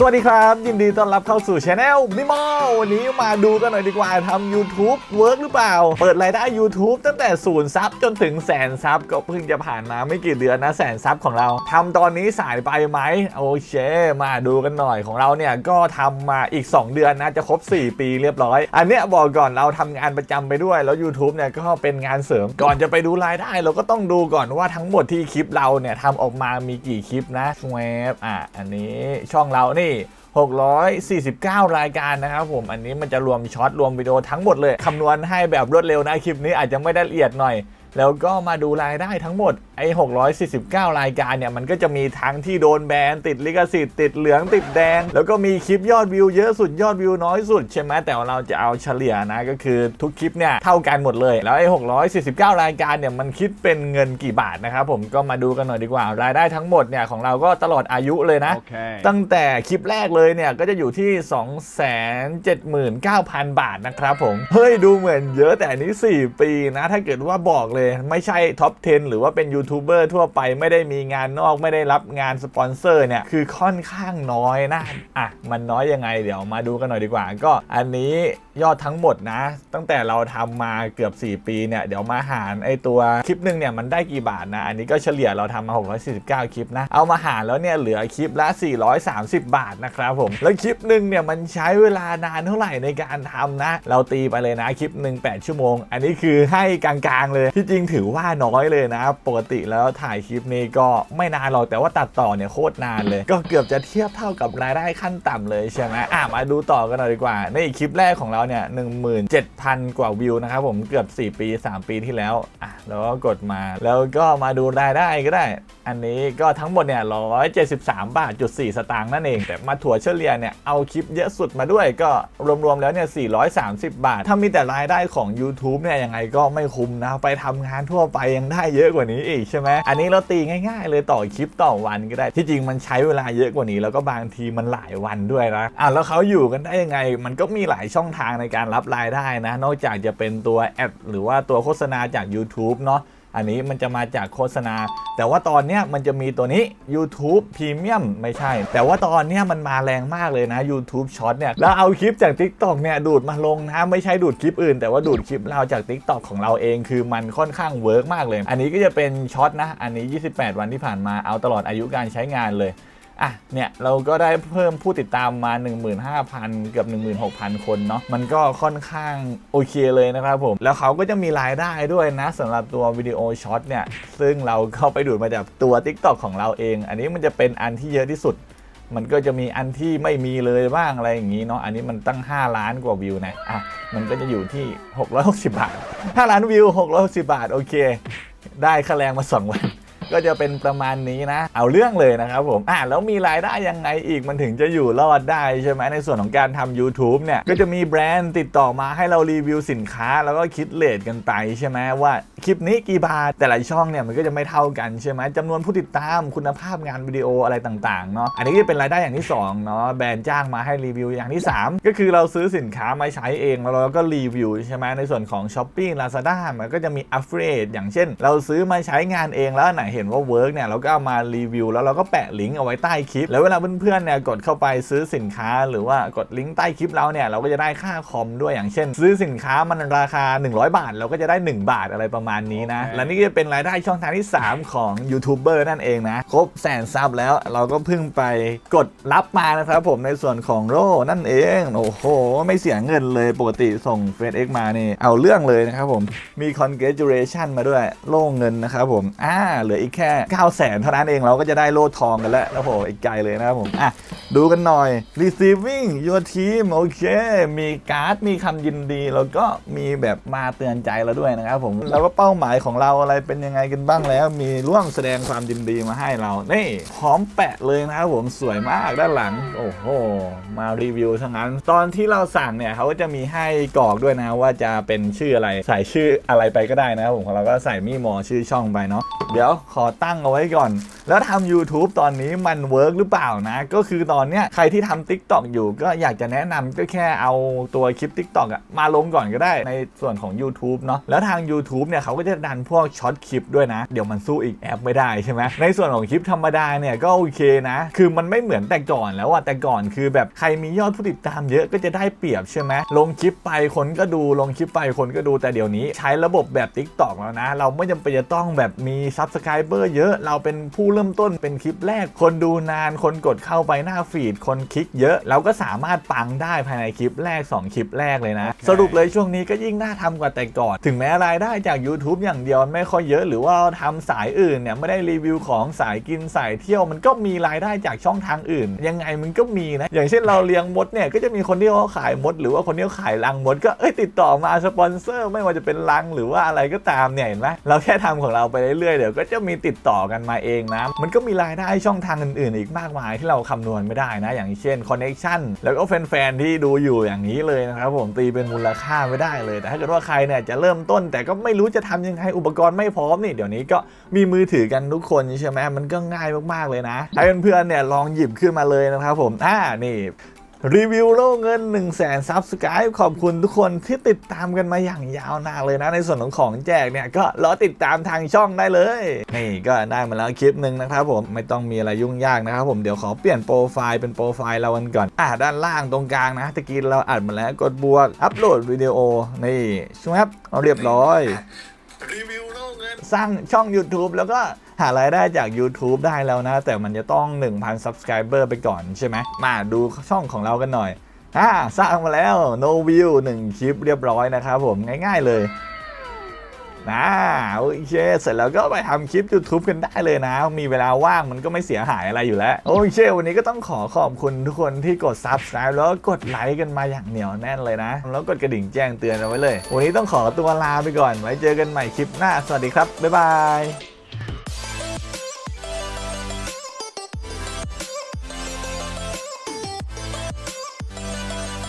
สวัสดีครับ ยินดีต้อนรับเข้าสู่ช anel นิมอลวันนี้มาดูกันหน่อยดีกว่าทำ YouTube เวิร์กหรือเปล่า เปิดรายได้ YouTube ตั้งแต่ศูนย์ซับจนถึงแสนซับก็เพิ่งจะผ่านมาไม่กี่เดือนนะแสนซับของเราทำตอนนี้สายไปไหมโอเค มาดูกันหน่อยของเราเนี่ยก็ทำมาอีก 2 เดือนนะจะครบ 4 ปีเรียบร้อย อันเนี้ยบอกก่อนเราทำงานประจำไปด้วยแล้ว YouTube เนี่ยก็เป็นงานเสริมก่อนจะไปดูรายได้ เราก็ต้องดูก่อนว่าทั้งหมดที่คลิปเราเนี่ยทำออกมามีกี่คลิปนะแวบอะอันนี้ช่องเรานี่649 รายการนะครับผมอันนี้มันจะรวมช็อตรวมวิดีโอทั้งหมดเลยคำนวณให้แบบรวดเร็วนะคลิปนี้อาจจะไม่ได้ละเอียดหน่อย แล้วก็มาดูรายได้ทั้งหมดไอ้649 รายการเนี่ย มันก็จะมีทั้งที่โดนแบนติดลิขสิทธิ์ติดเหลืองติดแดง แล้วก็มีคลิปยอดวิวเยอะสุดยอดวิวน้อยสุดใช่ไหมแต่ว่าเราจะเอาเฉลี่ยนะก็คือทุกคลิปเนี่ย เท่ากันหมดเลย แล้วไอ้649 รายการเนี่ย มันคิดเป็นเงินกี่บาทนะครับผมก็มาดูกันหน่อยดีกว่า รายได้ทั้งหมดเนี่ยของเราก็ตลอดอายุเลยนะ Okay. ตั้งแต่คลิปแรกเลยเนี่ยก็จะอยู่ที่ 279,000 บาทนะครับผมเฮ้ยดูเหมือนเยอะแต่อันนี้ 4 ปีนะถ้าเกิดว่าบอกเลยไม่ใช่ท็อป 10 หรือว่าเป็นยูทูบเบอร์ทั่วไปไม่ได้มีงานนอกไม่ได้รับงานสปอนเซอร์เนี่ย คือค่อนข้างน้อยนะ อะ มันน้อยยังไง เดี๋ยวมาดูกันหน่อยดีกว่า ก็อันนี้ยอดทั้งหมดนะ ตั้งแต่เราทำมาเกือบ 4 ปีเนี่ย เดี๋ยวมาหารไอตัวคลิปหนึ่งเนี่ยมันได้กี่บาทนะ อันนี้ก็เฉลี่ยเราทำมา649 คลิปนะ เอามาหารแล้วเนี่ยเหลือคลิปละ 430 บาทนะครับผม แล้วคลิปหนึ่งเนี่ยมันใช้เวลานานเท่าไหร่ในการทำนะ เราตีไปเลยนะคลิปหนึ่ง8ชั่วโมง อันนี้คือให้กลางๆเลยที่จริงถือว่าน้อยเลยนะ ปกติแล้วถ่ายคลิปนี้ก็ไม่นานหรอกแต่ว่าตัดต่อเนี่ยโคตรนานเลย ก็เกือบจะเทียบเท่ากับรายได้ขั้นต่ำเลยใช่ไหมอะมาดูต่อกันหน่อยดีกว่า ในคลิปแรกของเราเนี่ย17,000กว่าวิวนะครับผมเกือบ 4 ปี 3 ปีที่แล้วอะแล้วก็กดมาแล้วก็มาดูรายได้ก็ได้ อันนี้ก็ทั้งหมดเนี่ย173บสามบาทจุด4สตางค์นั่นเองแต่มาถั่วเฉลี่ยเนี่ยเอาคลิปเยอะสุดมาด้วยก็รวมๆแล้วเนี่ย430 บาท ถ้ามีแต่รายได้ของ YouTube เนี่ยยังไงก็ไม่คุ้มนะไปทำงานทั่วไปยังได้เยอะกว่านี้อีกใช่ไหมอันนี้เราตีง่าย ๆ เลยต่อคลิปต่อวันก็ได้ที่จริงมันใช้เวลาเยอะกว่านี้ แล้วก็บางทีมันหลายวันด้วยนะอะแล้วเขาอยู่กันได้ยังไง มันก็มีหลายช่องทางในการรับรายได้นะ นอกจากจะเป็นตัวแอดหรือว่าตัวโฆษณาจาก YouTube เนาะ อันนี้มันจะมาจากโฆษณา แต่ว่าตอนเนี้ยมันจะมีตัวนี้ YouTube Premium ไม่ใช่ แต่ว่าตอนเนี้ยมันมาแรงมากเลยนะ YouTube Short เนี่ยแล้วเอาคลิปจาก TikTok เนี่ยดูดมาลงนะไม่ใช่ดูดคลิปอื่น แต่ว่าดูดคลิปเราจาก TikTok ของเราเองคือมันค่อนข้างเวิร์กมากเลย อันนี้ก็จะเป็นช็อตนะอันนี้ 28 วันที่ผ่านมาเอาตลอดอายุการใช้งานเลย อะเนี่ยเราก็ได้เพิ่มผู้ติดตามมา 15,000 เกือบ 16,000 คนเนาะมันก็ค่อนข้างโอเคเลยนะครับผม แล้วเขาก็จะมีรายได้ด้วยนะสำหรับตัววิดีโอช็อตเนี่ย ซึ่งเราก็ไปดูดมาจากตัว TikTok ของเราเอง อันนี้มันจะเป็นอันที่เยอะที่สุด มันก็จะมีอันที่ไม่มีเลยบ้างอะไรอย่างนี้เนาะอันนี้มันตั้ง 5 ล้านกว่าวิวนะอะมันก็จะอยู่ที่ 660 บาท 5 ล้านวิว 660 บาทโอเค ได้ค่าแรงมา2วัน ก็จะเป็นประมาณนี้นะ เอาเรื่องเลยนะครับผมอะแล้วมีรายได้ยังไงอีกมันถึงจะอยู่รอดได้ใช่ไหมในส่วนของการทำ YouTube เนี่ยก็จะมีแบรนด์ติดต่อมาให้เรารีวิวสินค้า แล้วก็คิดเลทกันไปใช่ไหมว่าคลิปนี้กี่บาทแต่ละช่องเนี่ยมันก็จะไม่เท่ากันใช่ไหมจำนวนผู้ติดตามคุณภาพงานวิดีโออะไรต่างๆเนาะอันนี้จะเป็นรายได้อย่างที่สองเนาะแบรนด์จ้างมาให้รีวิวอย่างที่สามก็คือเราซื้อสินค้ามาใช้เองแล้วเราก็รีวิวใช่ไหมในส่วนของ s h อ p e e Lazada มันก็จะมี affiliate อย่างเช่น เราซื้อมาใช้งานเองแล้วไหนเห็นว่าเวิร์กเนี่ยเราก็เอามารีวิวแล้วเราก็แปะลิงก์เอาไว้ใต้คลิป แล้วเวลาเพื่อนๆเนี่ยกดเข้าไปซื้อสินค้า หรือว่ากดลิงก์ใต้คลิปเราเนี่ยเราก็จะได้ค่าคอมด้วยอย่างเช่น ซื้อสินค้ามันราคา 100 บาท เราก็จะได้ 1 บาทอะไรประมาณนี้นะ และนี่ก็จะเป็นรายได้ช่องทางที่ 3 ของยูทูบเบอร์นั่นเองนะ ครบแสนซับแล้วเราก็เพิ่งไปกดรับมานะครับผมในส่วนของโร่นั่นเอง โอ้โห ไม่เสียเงินเลยปกติส่ง f ฟ x มานี่เอาเรื่องเลยนะครับผมมี congratulation มาด้วยโล่เงินนะครับผมอ่าเหลืออีกแค่ 9 0 0 0 0นเท่านั้นเองเราก็จะได้โล่ทองกันแล้วโอ้โหอีกไกลเลยนะครับผมอะ ดูกันหน่อย receiving your team โอเค มีการ์ด มีคำยินดี แล้วก็มีแบบมาเตือนใจเราด้วยนะครับผมแล้วก็เป้าหมายของเราอะไรเป็นยังไงกันบ้างแล้ว มีร่วมแสดงความยินดีมาให้เรา นี่พร้อมแปะเลยนะครับผมสวยมากด้านหลัง โอ้โห มารีวิวทั้งนั้น ตอนที่เราสั่งเนี่ยเขาก็จะมีให้กรอกด้วยนะว่าจะเป็นชื่ออะไรใส่ชื่ออะไรไปก็ได้นะครับผมของเราก็ใส่มี่มอชื่อช่องไปเนาะเดี๋ยวขอตั้งเอาไว้ก่อน แล้วทำ YouTube ตอนนี้มันเวิร์กหรือเปล่านะ ก็คือตอนอนเนี้ยใครที่ทำ Tik t o อกอยู่ก็อยากจะแนะนำก็แค่เอาตัวคลิป Tik t o อกอะมาลงก่อนก็ได้ในส่วนของ YouTube เนาะแล้วทาง YouTube เนี่ยเขาก็จะดันพวกช็อตคลิปด้วยนะ เดี๋ยวมันสู้อีกแอปไม่ได้ใช่ไหมในส่วนของคลิปธรรมดาเนี่ยก็โอเคนะ คือมันไม่เหมือนแต่ก่อนแล้วอะแต่ก่อนคือแบบใครมียอดผู้ติดตามเยอะก็จะได้เปรียบใช่ไหมลงคลิปไปคนก็ดูลงคลิปไปคนก็ดูแต่เดี๋ยวนี้ ใช้ระบบแบบ Tik t o อกแล้วนะ เราไม่จำเป็นจะต้องแบบมีซับสไครเบอร์เยอะเราเป็นผู้เริ่มต้นเป็นคลิปแรกคนดูนานคนกดเข้าไปหน้าฟีดคนคลิกเยอะ เราก็สามารถปังได้ภายในคลิปแรก 2 คลิปแรกเลยนะ สรุปเลยช่วงนี้ก็ยิ่งน่าทำกว่าแต่ก่อน ถึงแม้รายได้จาก YouTube อย่างเดียวไม่ค่อยเยอะหรือว่าทำสายอื่นเนี่ยไม่ได้รีวิวของสายกินสายเที่ยวมันก็มีรายได้จากช่องทางอื่น ยังไงมันก็มีนะ อย่างเช่นเราเลี้ยงมดเนี่ยก็จะมีคนที่เขาขายมด หรือว่าคนที่เขาขายรังมดก็เอ้ยติดต่อมาสปอนเซอร์ ไม่ว่าจะเป็นรังหรือว่าอะไรก็ตามเนี่ยเห็นไหมเราแค่ทำของเราไปเรื่อยๆเดี๋ยวก็จะมีติดต่อกันมาเองนะมันก็มีรายได้ช่องทางอื่นๆ อีกมากมายที่เราคำนวณไม่ได้นะ อย่างเช่นคอนเน็ชันแล้วก็แฟนๆที่ดูอยู่อย่างนี้เลยนะครับผมตีเป็นมูลค่าไม่ได้เลย แต่ถ้าเกิดว่าใครเนี่ยจะเริ่มต้น แต่ก็ไม่รู้จะทำยังไงอุปกรณ์ไม่พร้อมนี่เดี๋ยวนี้ก็มีมือถือกันทุกคนใช่ไหมมันก็ง่ายมากๆเลยนะให้เพื่อนๆเนี่ยลองหยิบขึ้นมาเลยนะครับผมอ่านี่ รีวิวโล่เงิน1 0 0 0 0แสนซับสไครป์ขอบคุณทุกคนที่ติดตามกันมาอย่างยาวนานเลยนะ ในส่วนของของแจกเนี่ยก็รอติดตามทางช่องได้เลย นี่ก็ได้มาแล้วคลิปหนึ่งนะครับผมไม่ต้องมีอะไรยุ่งยากนะครับผมเดี๋ยวขอเปลี่ยนโปรไฟล์เป็นโปรไฟล์เรากันก่อนอ่าด้านล่างตรงกลางนะตะกี้เราอัดมาแล้วกดบวกอัปโหลดวิดีโอนี่ช่ครับเอาเรียบร้อยรีวิวโล่เงินสร้างช่อง YouTube แล้วก็ หารายได้จาก YouTube ได้แล้วนะ แต่มันจะต้อง 1,000 Subscriber ไปก่อนใช่ไหม มาดูช่องของเรากันหน่อยอ่าสร้างมาแล้ว no view 1 คลิปเรียบร้อยนะครับผมง่ายๆเลยนะโอเคเสร็จแล้วก็ไปทำคลิป YouTube กันได้เลยนะ มีเวลาว่างมันก็ไม่เสียหายอะไรอยู่แล้ว โอเค วันนี้ก็ต้องขอขอบคุณทุกคนที่กด Subscribe แล้วก็กดไลค์กันมาอย่างเหนียวแน่นเลยนะ แล้วกดกระดิ่งแจ้งเตือนเอาไว้เลย วันนี้ต้องขอตัวลาไปก่อน ไว้เจอกันใหม่คลิปหน้า สวัสดีครับ บ๊ายบาย